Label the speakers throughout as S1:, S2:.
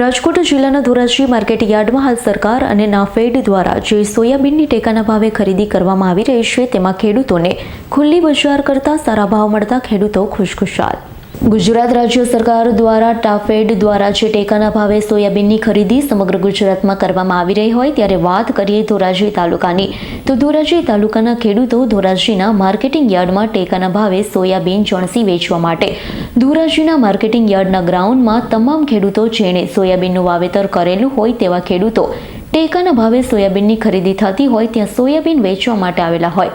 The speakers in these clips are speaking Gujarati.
S1: રાજકોટ જિલ્લાના ધોરાજી માર્કેટ યાર્ડમાં હાલ સરકાર અને નાફેડ દ્વારા જે સોયાબીનની ટેકાના ભાવે ખરીદી કરવામાં આવી રહી છે, તેમાં ખેડૂતોને ખુલ્લી બજાર કરતાં સારા ભાવ મળતા ખેડૂતો ખુશખુશાલ. ગુજરાત રાજ્ય સરકાર દ્વારા ટાફેડ દ્વારા જે ટેકાના ભાવે સોયાબીનની ખરીદી સમગ્ર ગુજરાતમાં કરવામાં આવી રહી હોય ત્યારે વાત કરીએ ધોરાજી તાલુકાની. તો ધોરાજી તાલુકાના ખેડૂતો ધોરાજીના માર્કેટિંગ યાર્ડમાં ટેકાના ભાવે સોયાબીન ચણસી વેચવા માટે ધોરાજીના માર્કેટિંગ યાર્ડના ગ્રાઉન્ડમાં તમામ ખેડૂતો જેણે સોયાબીનનું વાવેતર કરેલું હોય તેવા ખેડૂતો ટેકાના ભાવે સોયાબીનની ખરીદી થતી હોય ત્યાં સોયાબીન વેચવા માટે આવેલા હોય.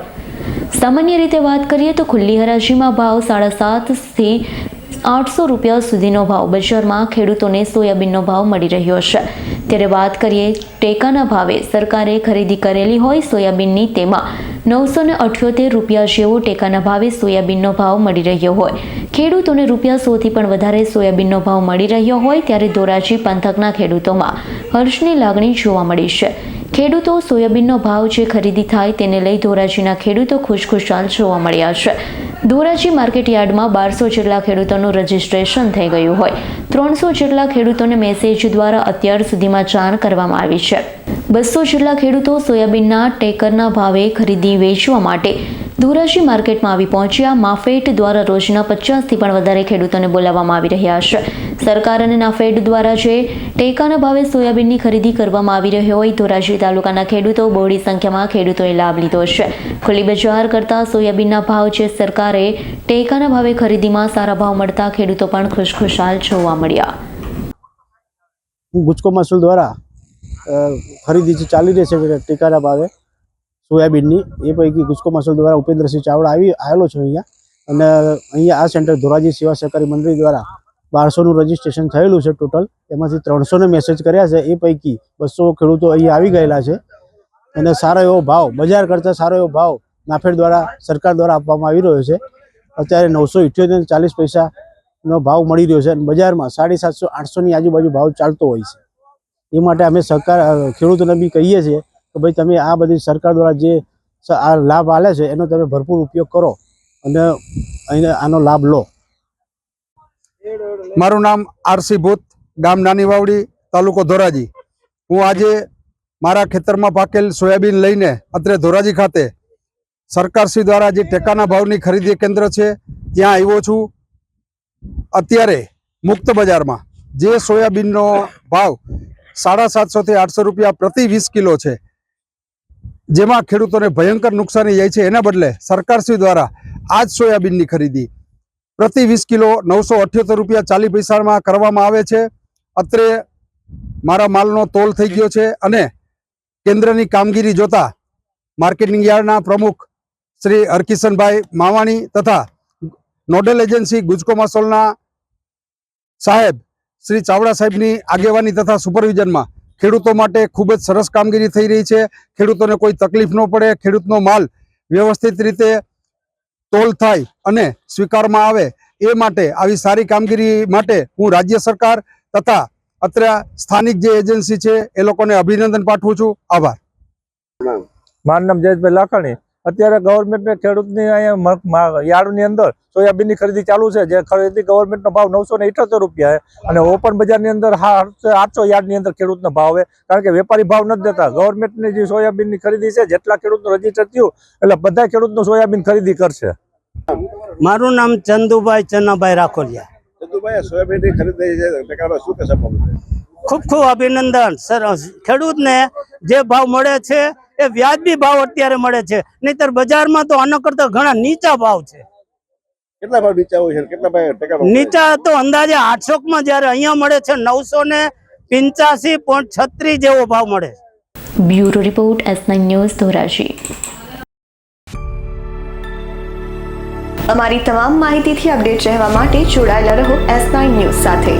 S1: સામાન્ય રીતે વાત કરીએ તો ખુલ્લી હરાજીમાં ભાવ સાડા સાતથી આઠસો રૂપિયા સુધીનો ભાવ બજારમાં ખેડૂતોને સોયાબીનનો ભાવ મળી રહ્યો છે. ત્યારે વાત કરીએ ટેકાના ભાવે સરકારે ખરીદી કરેલી હોય સોયાબીનની તેમાં નવસો ને અઠ્યોતેર રૂપિયા જેવો ટેકાના ભાવે સોયાબીનનો ભાવ મળી રહ્યો હોય. ખેડૂતોને રૂપિયા સોથી પણ વધારે સોયાબીનનો ભાવ મળી રહ્યો હોય ત્યારે ધોરાજી પંથકના ખેડૂતોમાં હર્ષની લાગણી જોવા મળી છે. ખેડૂતો સોયાબીનનો ભાવ જે ખરીદી થાય તેને લઈ ધોરાજીના ખેડૂતો ખુશખુશાલ જોવા મળ્યા છે. ધોરાજી માર્કેટ યાર્ડમાં બારસો જેટલા ખેડૂતોનું રજીસ્ટ્રેશન થઈ ગયું હોય. ત્રણસો જેટલા ખેડૂતોને મેસેજ દ્વારા અત્યાર સુધીમાં જાણ કરવામાં આવી છે. બસો જેટલા ખેડૂતો સોયાબીનના ટેકરના ભાવે ખરીદી વેચવા માટે ધોરાજી માર્કેટમાં આવી પહોંચ્યા. માફેટ દ્વારા રોજના પચાસથી પણ વધારે ખેડૂતોને બોલાવવામાં આવી રહ્યા છે. સરકાર અને નાફેડ દ્વારા જે ટેકાના ભાવે સોયાબીનની ખરીદી કરવામાં આવી રહ્યો હોય, ધોરાજી તાલુકાના ખેડૂતો બહોળી સંખ્યામાં ખેડૂતોએ લાભ લીધો છે. ખુલ્લી બજાર કરતા સોયાબીનના ભાવ જે સરકારે ટેકાના ભાવે ખરીદીમાં સારા ભાવ મળતા ખેડૂતો પણ ખુશખુશાલ જોવા મળ્યા.
S2: ગુજકો મહેસૂલ દ્વારા ખરીદી છે ચાલી રહી છે ટેકાના ભાવે સોયાબીનની. એ પૈકી ગુસ્કો મસૂલ દ્વારા ઉપેન્દ્રસિંહ ચાવડા આવી, આવેલો છે અહીંયા. અને અહીંયા આ સેન્ટર ધોરાજી સેવા સહકારી મંડળી દ્વારા બારસોનું રજીસ્ટ્રેશન થયેલું છે ટોટલ. એમાંથી ત્રણસોને મેસેજ કર્યા છે. એ પૈકી બસો ખેડૂતો અહીંયા આવી ગયેલા છે. અને સારો એવો ભાવ, બજાર કરતાં સારો એવો ભાવ નાફેડ દ્વારા, સરકાર દ્વારા આપવામાં આવી રહ્યો છે. અત્યારે નવસો ઇઠ્યોતેર ચાલીસ પૈસાનો ભાવ મળી રહ્યો છે અને બજારમાં સાડી સાતસો આઠસોની આજુબાજુ ભાવ ચાલતો હોય છે. એ માટે અમે સરકાર ખેડૂતોને બી કહીએ છીએ કે ભાઈ તમે આ બધી સરકાર દ્વારા જે આ લાભ આલે છે, એનો તમે ભરપૂર ઉપયોગ કરો અને અહીં આનો લાભ લો.
S3: મારું નામ આરસી ભૂત, ગામ નાની વાવડી તાલુકો ધોરાજી. હું આજે મારા ખેતરમાં પાકેલ સોયાબીન લઈને અત્રે ધોરાજી ખાતે સરકારશ્રી દ્વારા જે ટેકાના ભાવની ખરીદી કેન્દ્ર છે, ત્યાં આવ્યો છું. અત્યારે મુક્ત બજારમાં જે સોયાબીનનો ભાવ સાડા સાતસોથી આઠસો રૂપિયા પ્રતિ વીસ કિલો છે. જેમાં ખેડૂતોને ભયંકર નુકસાની જાય છે. એના બદલે સરકારશ્રી દ્વારા આ જ સોયાબીનની ખરીદી પ્રતિ વીસ કિલો નવસો અઠ્યોતેર રૂપિયા ચાલીસ પૈસામાં કરવામાં આવે છે. અત્રે મારા માલનો તોલ થઈ ગયો છે અને કેન્દ્રની કામગીરી જોતા માર્કેટિંગ યાર્ડના પ્રમુખ શ્રી હરકિશનભાઈ માવાણી તથા નોડલ એજન્સી ગુજકો માસોલના સાહેબ શ્રી ચાવડા સાહેબની આગેવાની તથા સુપરવિઝનમાં ખેડૂતો માટે ખૂબ જ સરસ કામગીરી થઈ રહી છે. ખેડૂતોને કોઈ તકલીફ ન પડે, ખેડૂતનો માલ વ્યવસ્થિત રીતે તોલ થાય અને સ્વીકારમાં આવે એ માટે આવી સારી કામગીરી માટે હું રાજ્ય સરકાર તથા અત્રે સ્થાનિક જે એજન્સી છે એ લોકોને અભિનંદન પાઠવું છું. આભાર.
S4: મારું નામ જયેશભાઈ લાખાણી. અત્યારે ગવર્મેન્ટને ખેડૂતની અહીંયા યાર્ડની અંદર સોયાબીનની ખરીદી ચાલુ છે. જે ખરીદી ગવર્મેન્ટનો ભાવ નવસો ને ઇઠોતેર રૂપિયા છે. અને ઓપન બજારની અંદર હા આઠસો યાર્ડની અંદર ખેડૂતનો ભાવ છે. કારણ કે વેપારી ભાવ નથી દેતા. ગવર્મેન્ટની જે સોયાબીનની ખરીદી છે જેટલા ખેડૂતનું રજિસ્ટર થયું એટલે બધા ખેડૂતનું સોયાબીન ખરીદી કરશે.
S5: મારું નામ ચંદુભાઈ ચન્નાભાઈ રાખોલિયા
S6: ચંદુભાઈ સોયાબીનની ખરીદી શું?
S5: ખૂબ ખૂબ અભિનંદન. સરસ ખેડૂતને જે ભાવ મળે છે એ વ્યાજબી ભાવ અત્યારે મળે છે. નહીતર બજારમાં તો આના કરતા ઘણા નીચા ભાવ છે.
S6: કેટલા ભાવ નીચા હોય છે? કેટલા ભાવ
S5: નીચા તો અંદાજે આઠસો માં જયારે અહીંયા મળે છે નવસો ને પિંચાસી પોઈન્ટ છત્રીસ જેવો ભાવ મળે છે.
S1: Bureau report S nine news Dhoraji.
S7: અમારી તમામ માહિતીથી અપડેટ રહેવા માટે જોડાયેલા રહો એસ નાઇન ન્યૂઝ સાથે.